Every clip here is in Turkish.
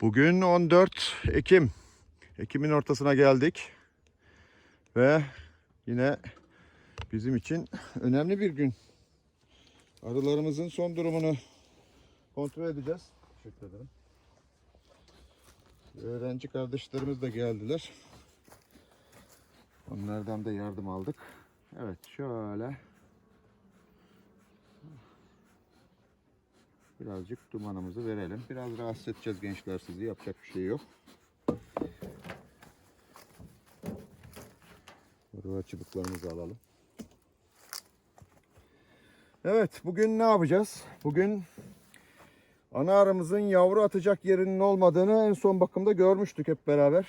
Bugün 14 Ekim. Ekim'in ortasına geldik. Ve yine bizim için önemli bir gün. Arılarımızın son durumunu kontrol edeceğiz. Teşekkür ederim. Öğrenci kardeşlerimiz de geldiler. Onlardan da yardım aldık. Evet şöyle. Birazcık dumanımızı verelim. Biraz rahatsız edeceğiz gençler sizi. Yapacak bir şey yok. Ruha çubuklarımızı alalım. Evet bugün ne yapacağız? Bugün ana arımızın yavru atacak yerinin olmadığını en son bakımda görmüştük hep beraber.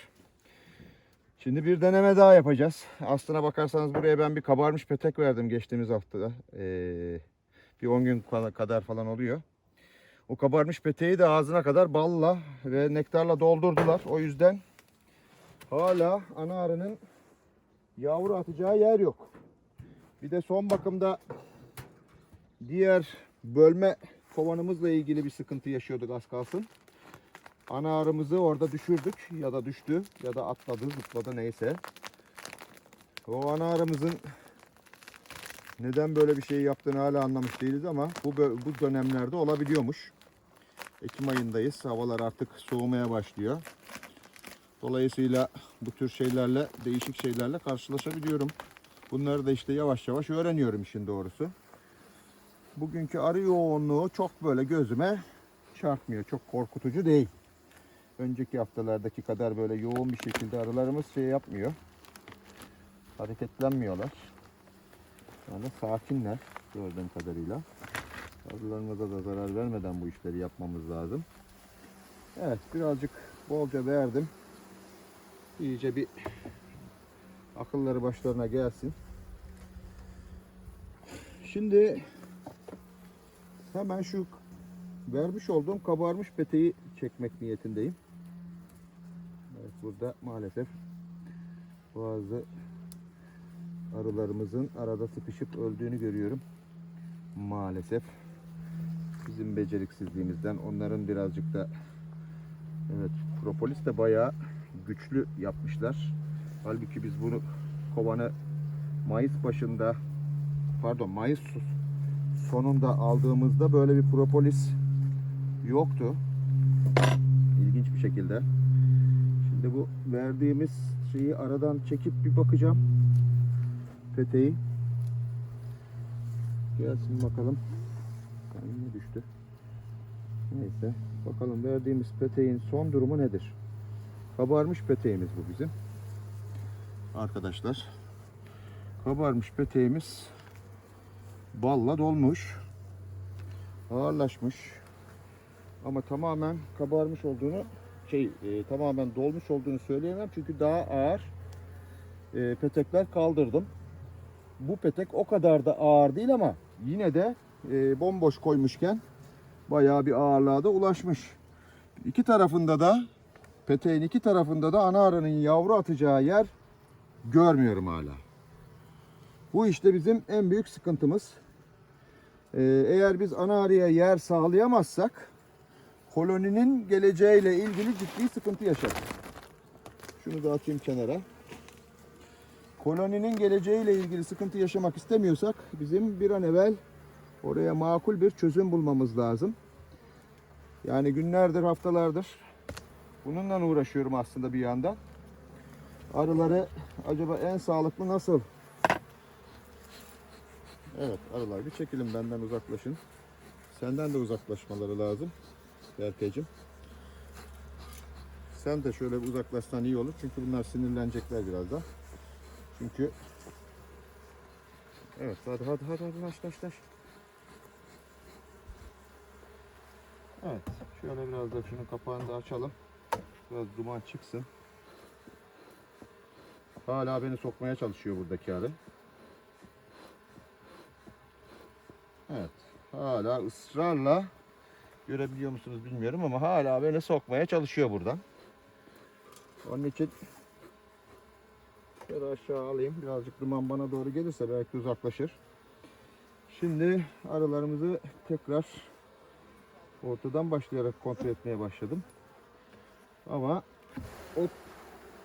Şimdi bir deneme daha yapacağız. Aslına bakarsanız buraya ben bir kabarmış petek verdim geçtiğimiz haftada. Ee, bir 10 gün kadar falan oluyor. O kabarmış peteği de ağzına kadar balla ve nektarla doldurdular. O yüzden hala ana arının yavru atacağı yer yok. Bir de son bakımda diğer bölme kovanımızla ilgili bir sıkıntı yaşıyorduk az kalsın. Ana arımızı orada düşürdük ya da düştü ya da atladı zıpladı neyse. O ana arımızın neden böyle bir şey yaptığını hala anlamış değiliz ama bu, bu dönemlerde olabiliyormuş. Ekim ayındayız. Havalar artık soğumaya başlıyor. Dolayısıyla bu tür şeylerle, değişik şeylerle karşılaşabiliyorum. Bunları da işte yavaş yavaş öğreniyorum işin doğrusu. Bugünkü arı yoğunluğu çok böyle gözüme çarpmıyor. Çok korkutucu değil. Önceki haftalardaki kadar böyle yoğun bir şekilde arılarımız şey yapmıyor. Hareketlenmiyorlar. Yani sakinler gördüğüm kadarıyla. Arılarımıza da zarar vermeden bu işleri yapmamız lazım. Evet birazcık bolca verdim. İyice bir akılları başlarına gelsin. Şimdi hemen şu vermiş olduğum kabarmış peteği çekmek niyetindeyim. Evet burada maalesef bazı arılarımızın arada sıkışıp öldüğünü görüyorum. Maalesef bizim beceriksizliğimizden onların birazcık da evet propolis de bayağı güçlü yapmışlar. Halbuki biz bunu kovanı Mayıs başında pardon Mayıs sonunda aldığımızda böyle bir propolis yoktu. İlginç bir şekilde. Şimdi bu verdiğimiz şeyi aradan çekip bir bakacağım. Peteği. Gelsin bakalım. Düştü? Neyse. Bakalım verdiğimiz peteğin son durumu nedir? Kabarmış peteğimiz bu bizim. Arkadaşlar. Kabarmış peteğimiz balla dolmuş. Ağırlaşmış. Ama tamamen kabarmış olduğunu şey e, tamamen dolmuş olduğunu söyleyemem çünkü daha ağır e, petekler kaldırdım. Bu petek o kadar da ağır değil ama yine de e, bomboş koymuşken bayağı bir ağırlığa da ulaşmış. İki tarafında da peteğin iki tarafında da ana arının yavru atacağı yer görmüyorum hala. Bu işte bizim en büyük sıkıntımız. Ee, eğer biz ana arıya yer sağlayamazsak koloninin geleceğiyle ilgili ciddi sıkıntı yaşarız. Şunu da atayım kenara. Koloninin geleceğiyle ilgili sıkıntı yaşamak istemiyorsak bizim bir an evvel oraya makul bir çözüm bulmamız lazım. Yani günlerdir, haftalardır bununla uğraşıyorum aslında bir yandan. Arıları acaba en sağlıklı nasıl? Evet arılar bir çekilin benden uzaklaşın. Senden de uzaklaşmaları lazım. Berkeciğim. Sen de şöyle bir uzaklaşsan iyi olur. Çünkü bunlar sinirlenecekler birazdan. Çünkü Evet hadi hadi hadi hadi laş laş laş. Evet şöyle biraz da şunun kapağını da açalım. Biraz duman çıksın. Hala beni sokmaya çalışıyor buradaki arı. Evet. Hala ısrarla görebiliyor musunuz bilmiyorum ama hala beni sokmaya çalışıyor buradan. Onun için şöyle aşağı alayım. Birazcık duman bana doğru gelirse belki uzaklaşır. Şimdi arılarımızı tekrar ortadan başlayarak kontrol etmeye başladım. Ama o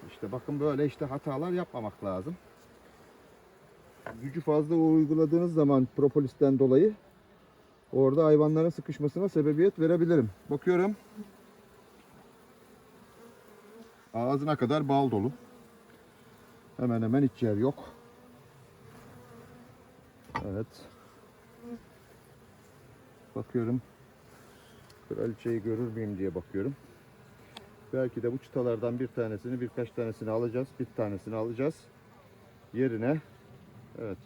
işte bakın böyle işte hatalar yapmamak lazım. Gücü fazla uyguladığınız zaman propolisten dolayı orada hayvanların sıkışmasına sebebiyet verebilirim. Bakıyorum. Ağzına kadar bal dolu. Hemen hemen hiç yer yok. Evet. Bakıyorum. Kraliçeyi görür müyüm diye bakıyorum. Belki de bu çıtalardan bir tanesini birkaç tanesini alacağız. Bir tanesini alacağız. Yerine evet.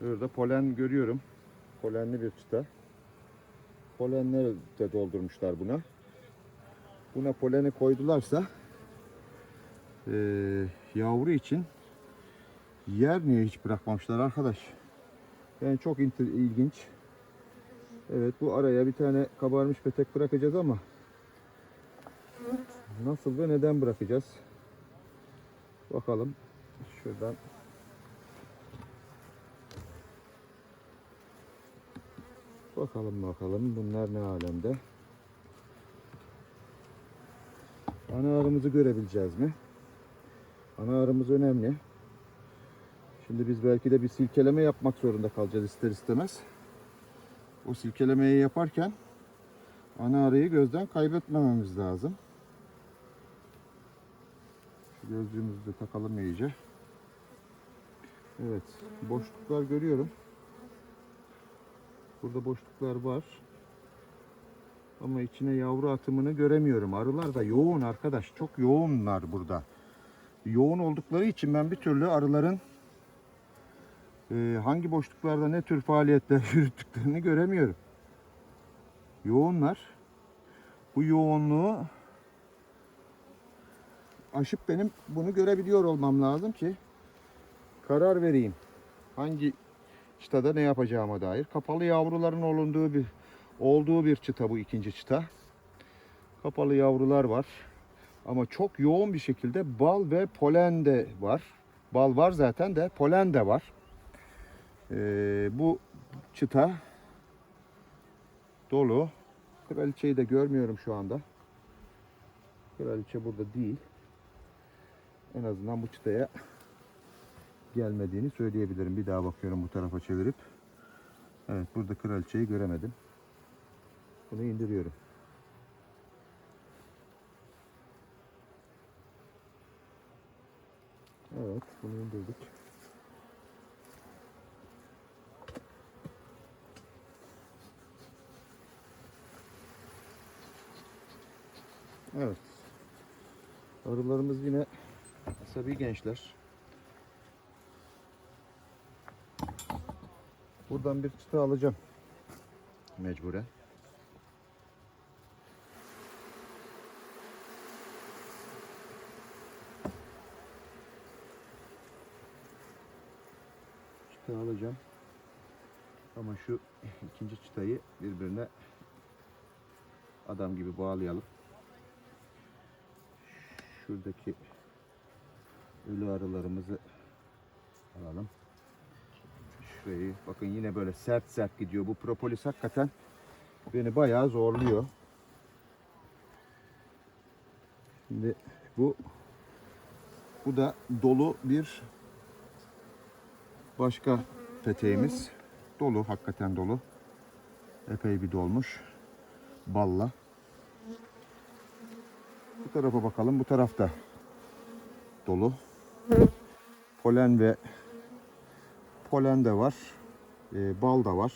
Burada polen görüyorum. Polenli bir çıta. Polenleri de doldurmuşlar buna. Buna poleni koydularsa eee, yavru için yer niye hiç bırakmamışlar arkadaş? Yani çok ilginç. Evet bu araya bir tane kabarmış petek bırakacağız ama nasıl ve neden bırakacağız? Bakalım. Şuradan Bakalım bakalım bunlar ne alemde. Ana arımızı görebileceğiz mi? Ana arımız önemli. Şimdi biz belki de bir silkeleme yapmak zorunda kalacağız ister istemez. O silkelemeyi yaparken ana arıyı gözden kaybetmememiz lazım. Şu gözlüğümüzü de takalım iyice. Evet, boşluklar görüyorum. Burada boşluklar var. Ama içine yavru atımını göremiyorum. Arılar da yoğun arkadaş. Çok yoğunlar burada. Yoğun oldukları için ben bir türlü arıların e, hangi boşluklarda ne tür faaliyetler yürüttüklerini göremiyorum. Yoğunlar. Bu yoğunluğu aşıp benim bunu görebiliyor olmam lazım ki karar vereyim. Hangi çıtada ne yapacağıma dair. Kapalı yavruların olunduğu bir olduğu bir çıta bu ikinci çıta. Kapalı yavrular var. Ama çok yoğun bir şekilde bal ve polen de var. Bal var zaten de polen de var. Ee, bu çıta dolu. Kraliçeyi de görmüyorum şu anda. Kraliçe burada değil. En azından bu çıtaya gelmediğini söyleyebilirim. Bir daha bakıyorum bu tarafa çevirip. Evet burada kraliçeyi göremedim. Bunu indiriyorum. Evet bunu indirdik. Evet. Arılarımız yine asabi gençler. Buradan bir çıta alacağım. Mecburen. Çıta alacağım. Ama şu ikinci çıtayı birbirine adam gibi bağlayalım. Şuradaki ölü arılarımızı alalım şurayı. Bakın yine böyle sert sert gidiyor. Bu propolis hakikaten beni bayağı zorluyor. Şimdi bu bu da dolu bir başka peteğimiz. Dolu hakikaten dolu. Epey bir dolmuş. Balla. Bu tarafa bakalım. Bu tarafta dolu. Polen ve polen de var. e, bal da var.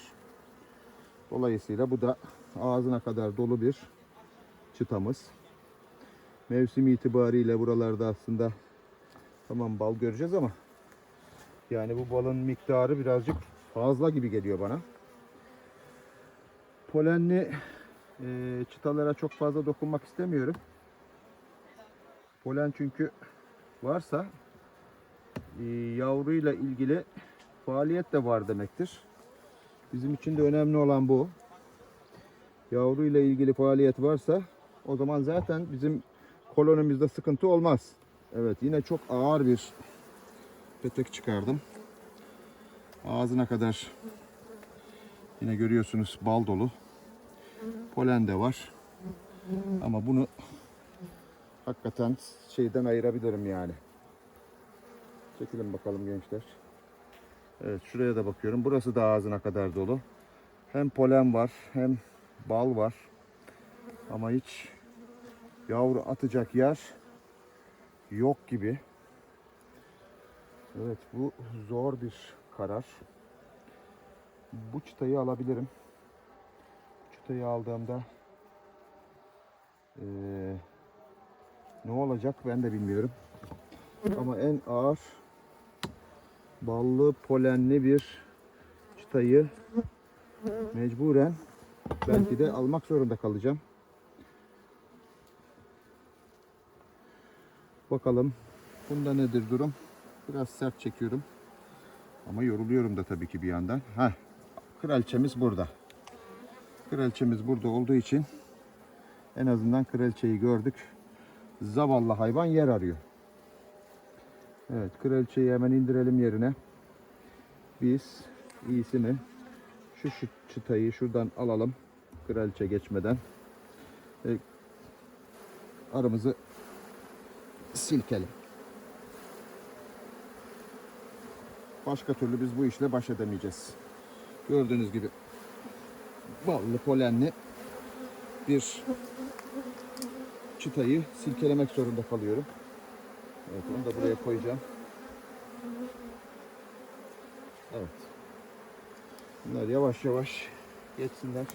Dolayısıyla bu da ağzına kadar dolu bir çıtamız. Mevsim itibariyle buralarda aslında tamam bal göreceğiz ama yani bu balın miktarı birazcık fazla gibi geliyor bana. Polenli e, çıtalara çok fazla dokunmak istemiyorum. Polen çünkü varsa e, yavruyla ilgili faaliyet de var demektir. Bizim için de önemli olan bu. Yavru ile ilgili faaliyet varsa o zaman zaten bizim kolonimizde sıkıntı olmaz. Evet yine çok ağır bir petek çıkardım. Ağzına kadar yine görüyorsunuz bal dolu. Polen de var. Ama bunu hakikaten şeyden ayırabilirim yani. Çekilin bakalım gençler. Evet şuraya da bakıyorum. Burası da ağzına kadar dolu. Hem polen var hem bal var. Ama hiç yavru atacak yer yok gibi. Evet bu zor bir karar. Bu çıtayı alabilirim. Çıtayı aldığımda eee, ne olacak ben de bilmiyorum. Ama en ağır ballı polenli bir çıtayı mecburen belki de almak zorunda kalacağım. Bakalım bunda nedir durum? Biraz sert çekiyorum. Ama yoruluyorum da tabii ki bir yandan. Ha, kraliçemiz burada. Kraliçemiz burada olduğu için en azından kraliçeyi gördük. Zavallı hayvan yer arıyor. Evet, kraliçeyi hemen indirelim yerine. Biz iyisini şu, şu çıtayı şuradan alalım. Kraliçe geçmeden. E, aramızı silkelim. Başka türlü biz bu işle baş edemeyeceğiz. Gördüğünüz gibi ballı polenli bir çıtayı silkelemek zorunda kalıyorum. Evet onu da buraya koyacağım. Evet. Bunlar yavaş yavaş geçsinler.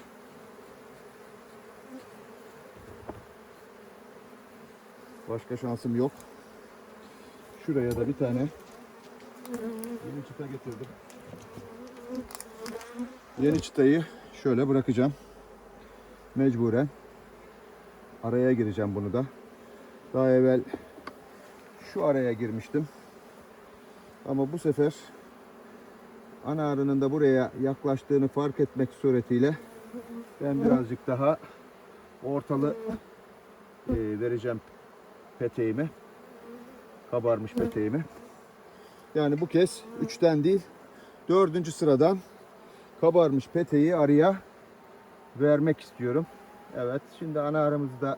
Başka şansım yok. Şuraya da bir tane yeni çıta getirdim. Yeni çıtayı şöyle bırakacağım. Mecburen. Araya gireceğim bunu da. Daha evvel şu araya girmiştim. Ama bu sefer ana arının da buraya yaklaştığını fark etmek suretiyle ben birazcık daha ortalı e, vereceğim peteğimi. Kabarmış peteğimi. Yani bu kez 3'ten değil 4. sıradan kabarmış peteği arıya vermek istiyorum. Evet şimdi ana arımızda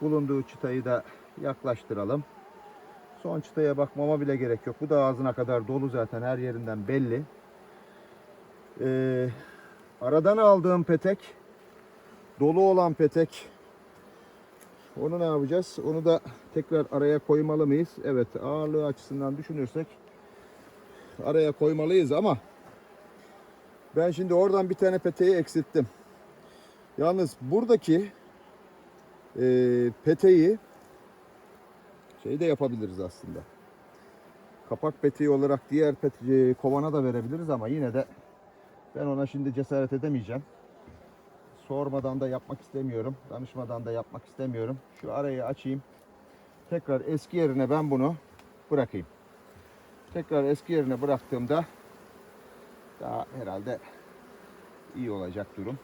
bulunduğu çıtayı da yaklaştıralım. Son çıtaya bakmama bile gerek yok. Bu da ağzına kadar dolu zaten her yerinden belli. Ee, aradan aldığım petek dolu olan petek onu ne yapacağız? Onu da tekrar araya koymalı mıyız? Evet ağırlığı açısından düşünürsek araya koymalıyız ama ben şimdi oradan bir tane peteği eksilttim. Yalnız buradaki e, peteği şey de yapabiliriz aslında. Kapak peteği olarak diğer pete- kovana da verebiliriz ama yine de ben ona şimdi cesaret edemeyeceğim. Sormadan da yapmak istemiyorum. Danışmadan da yapmak istemiyorum. Şu arayı açayım. Tekrar eski yerine ben bunu bırakayım. Tekrar eski yerine bıraktığımda daha herhalde iyi olacak durum.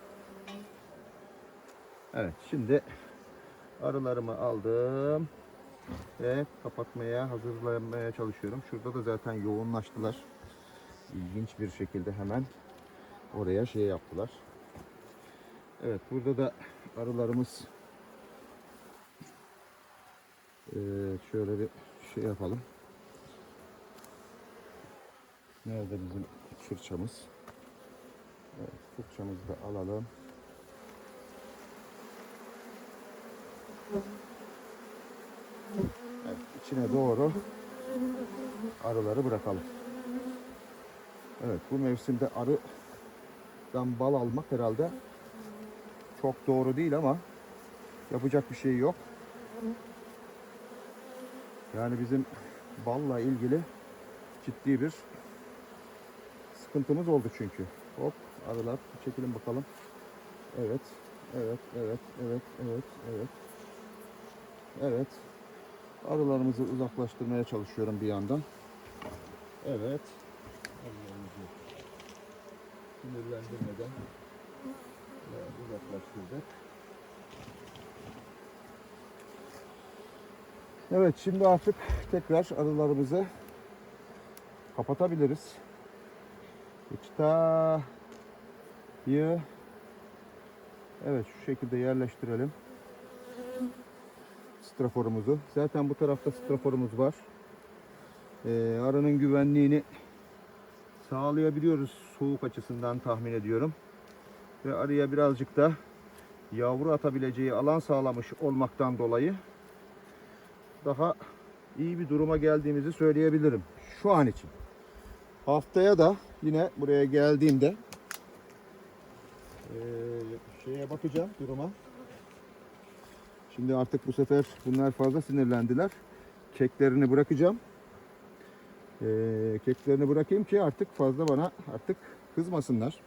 Evet şimdi arılarımı aldım ve kapatmaya hazırlamaya çalışıyorum. Şurada da zaten yoğunlaştılar. İlginç bir şekilde hemen oraya şey yaptılar. Evet burada da arılarımız Ee, şöyle bir şey yapalım. Nerede bizim fırçamız? Evet, fırçamızı da alalım. Evet, içine doğru arıları bırakalım. Evet, bu mevsimde arıdan bal almak herhalde çok doğru değil ama yapacak bir şey yok. Yani bizim balla ilgili ciddi bir sıkıntımız oldu çünkü. Hop arılar çekelim bakalım. Evet, evet, evet, evet, evet, evet. Evet. Arılarımızı uzaklaştırmaya çalışıyorum bir yandan. Evet. Arılarımızı sinirlendirmeden uzaklaştırdık. Evet şimdi artık tekrar arılarımızı kapatabiliriz. Çıtayı evet şu şekilde yerleştirelim. Straforumuzu. Zaten bu tarafta straforumuz var. Ee, arının güvenliğini sağlayabiliyoruz soğuk açısından tahmin ediyorum. Ve arıya birazcık da yavru atabileceği alan sağlamış olmaktan dolayı daha iyi bir duruma geldiğimizi söyleyebilirim şu an için. Haftaya da yine buraya geldiğimde eee, şeye bakacağım duruma. Şimdi artık bu sefer bunlar fazla sinirlendiler. Keklerini bırakacağım. Eee, keklerini bırakayım ki artık fazla bana artık kızmasınlar.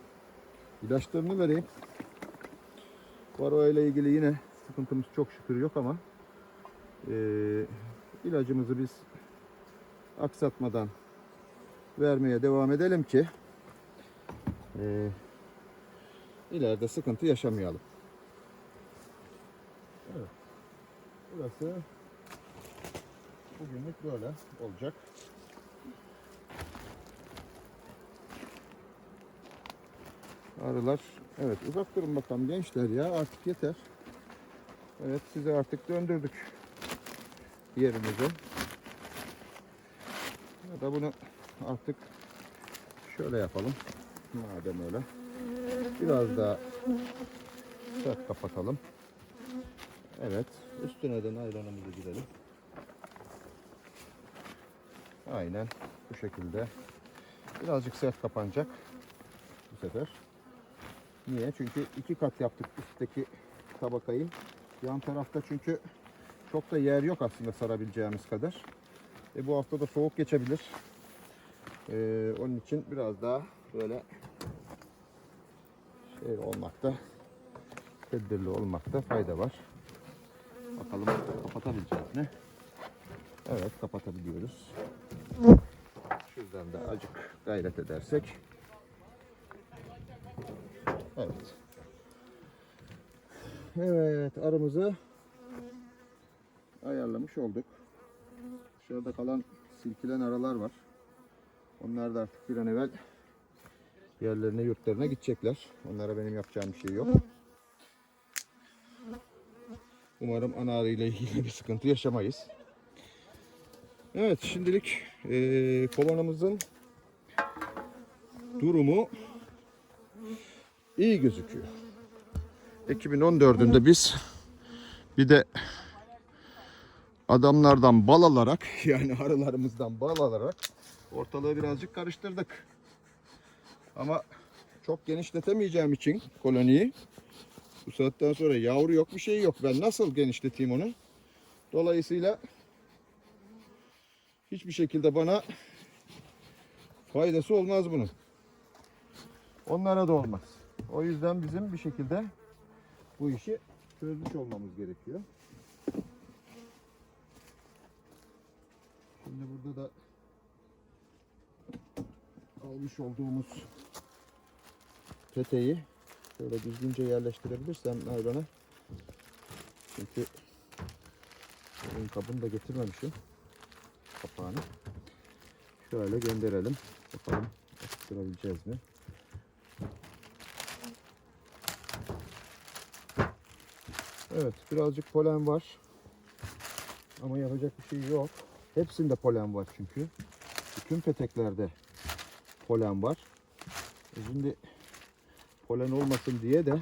İlaçlarını vereyim. Varroa ile ilgili yine sıkıntımız çok şükür yok ama eee ilacımızı biz aksatmadan vermeye devam edelim ki eee ileride sıkıntı yaşamayalım. Evet. Burası bugünlük böyle olacak. Arılar. Evet uzak durun bakalım gençler ya artık yeter. Evet size artık döndürdük yerimize. Ya da bunu artık şöyle yapalım. Madem öyle. Biraz daha sert kapatalım. Evet. Üstüne de naylonumuzu girelim. Aynen bu şekilde. Birazcık sert kapanacak bu sefer. Niye? Çünkü iki kat yaptık üstteki tabakayı. Yan tarafta çünkü çok da yer yok aslında sarabileceğimiz kadar. E bu hafta da soğuk geçebilir. Ee, onun için biraz daha böyle şey olmakta, tedbirli olmakta fayda var. Bakalım kapatabileceğiz mi? Evet kapatabiliyoruz. Şuradan da acık gayret edersek. Evet. Evet arımızı ayarlamış olduk. Şurada kalan silkilen aralar var. Onlar da artık bir an evvel yerlerine yurtlarına gidecekler. Onlara benim yapacağım bir şey yok. Umarım ana arı ile ilgili bir sıkıntı yaşamayız. Evet şimdilik eee kovanımızın durumu iyi gözüküyor. 2014'ünde biz bir de adamlardan bal alarak yani arılarımızdan bal alarak ortalığı birazcık karıştırdık. Ama çok genişletemeyeceğim için koloniyi bu saatten sonra yavru yok bir şey yok. Ben nasıl genişleteyim onu? Dolayısıyla hiçbir şekilde bana faydası olmaz bunun. Onlara da olmaz. O yüzden bizim bir şekilde bu işi çözmüş olmamız gerekiyor. Şimdi burada da almış olduğumuz peteği şöyle düzgünce yerleştirebilirsem naylona. Çünkü ön kabını da getirmemişim. Kapağını. Şöyle gönderelim. Bakalım yapıştırabileceğiz mi? Evet birazcık polen var. Ama yapacak bir şey yok. Hepsinde polen var çünkü. Bütün peteklerde polen var. E Şimdi polen olmasın diye de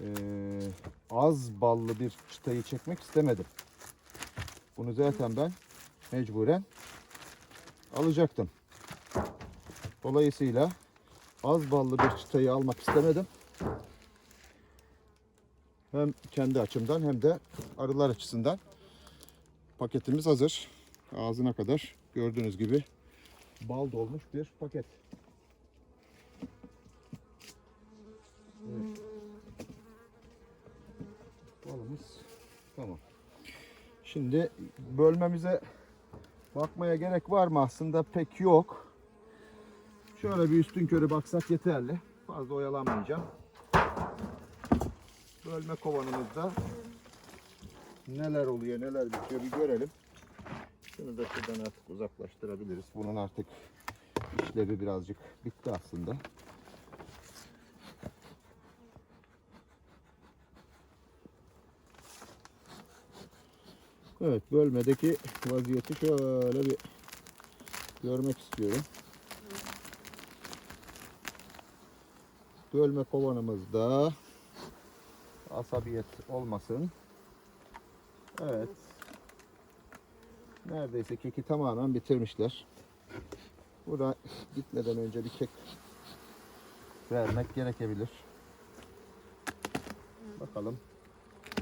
eee, az ballı bir çıtayı çekmek istemedim. Bunu zaten ben mecburen alacaktım. Dolayısıyla az ballı bir çıtayı almak istemedim. Hem kendi açımdan hem de arılar açısından paketimiz hazır. Ağzına kadar gördüğünüz gibi bal dolmuş bir paket. Evet. Balımız tamam. Şimdi bölmemize bakmaya gerek var mı? Aslında pek yok. Şöyle bir üstün körü baksak yeterli. Fazla oyalanmayacağım. Bölme kovanımızda neler oluyor, neler bitiyor bir görelim. Şunu da şuradan artık uzaklaştırabiliriz. Bunun artık işlevi birazcık bitti aslında. Evet bölmedeki vaziyeti şöyle bir görmek istiyorum. Bölme kovanımızda asabiyet olmasın. Evet. Neredeyse keki tamamen bitirmişler. Burada gitmeden önce bir kek vermek gerekebilir. Bakalım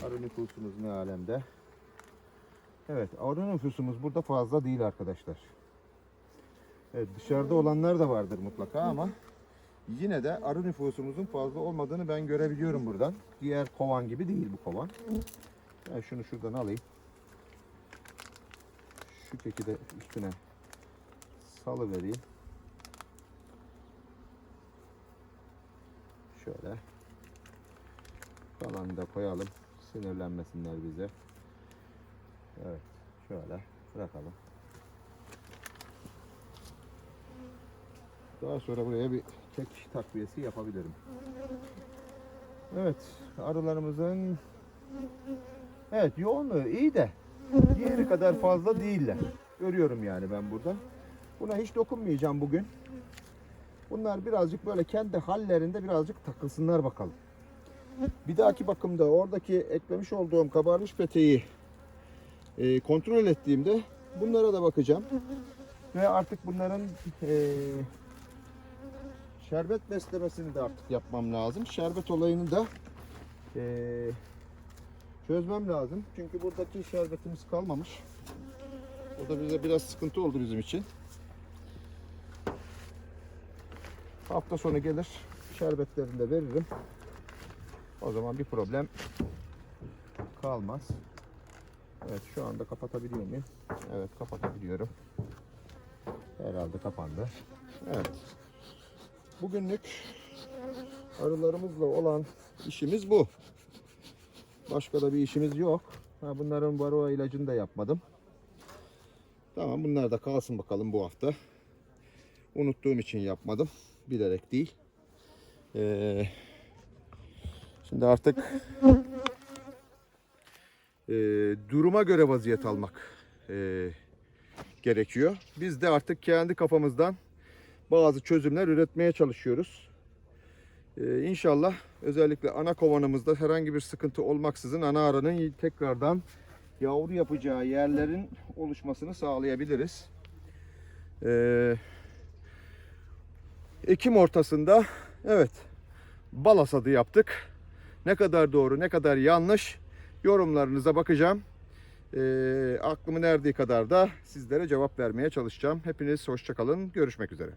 arı nüfusumuz ne alemde. Evet arı nüfusumuz burada fazla değil arkadaşlar. Evet dışarıda olanlar da vardır mutlaka ama yine de arı nüfusumuzun fazla olmadığını ben görebiliyorum buradan. Diğer kovan gibi değil bu kovan. Ben şunu şuradan alayım. Şu keki de üstüne salı vereyim. Şöyle. Kalanı da koyalım. Sinirlenmesinler bize. Evet. Şöyle bırakalım. Daha sonra buraya bir kek takviyesi yapabilirim. Evet. Arılarımızın Evet yoğunluğu iyi de diğeri kadar fazla değiller. Görüyorum yani ben burada. Buna hiç dokunmayacağım bugün. Bunlar birazcık böyle kendi hallerinde birazcık takılsınlar bakalım. Bir dahaki bakımda oradaki eklemiş olduğum kabarmış peteği e, kontrol ettiğimde bunlara da bakacağım. Ve artık bunların e, şerbet beslemesini de artık yapmam lazım. Şerbet olayını da e, çözmem lazım. Çünkü buradaki şerbetimiz kalmamış. O da bize biraz sıkıntı oldu bizim için. Hafta sonu gelir. Şerbetlerini de veririm. O zaman bir problem kalmaz. Evet şu anda kapatabiliyor muyum? Evet kapatabiliyorum. Herhalde kapandı. Evet. Bugünlük arılarımızla olan işimiz bu. Başka da bir işimiz yok. Ha, bunların varroa ilacını da yapmadım. Tamam bunlar da kalsın bakalım bu hafta. Unuttuğum için yapmadım. Bilerek değil. Ee, şimdi artık e, duruma göre vaziyet almak e, gerekiyor. Biz de artık kendi kafamızdan bazı çözümler üretmeye çalışıyoruz. Ee, inşallah özellikle ana kovanımızda herhangi bir sıkıntı olmaksızın ana arının tekrardan yavru yapacağı yerlerin oluşmasını sağlayabiliriz. Ee, Ekim ortasında evet bal hasadı yaptık. Ne kadar doğru ne kadar yanlış yorumlarınıza bakacağım. Ee, aklımın erdiği kadar da sizlere cevap vermeye çalışacağım. Hepiniz hoşçakalın. Görüşmek üzere.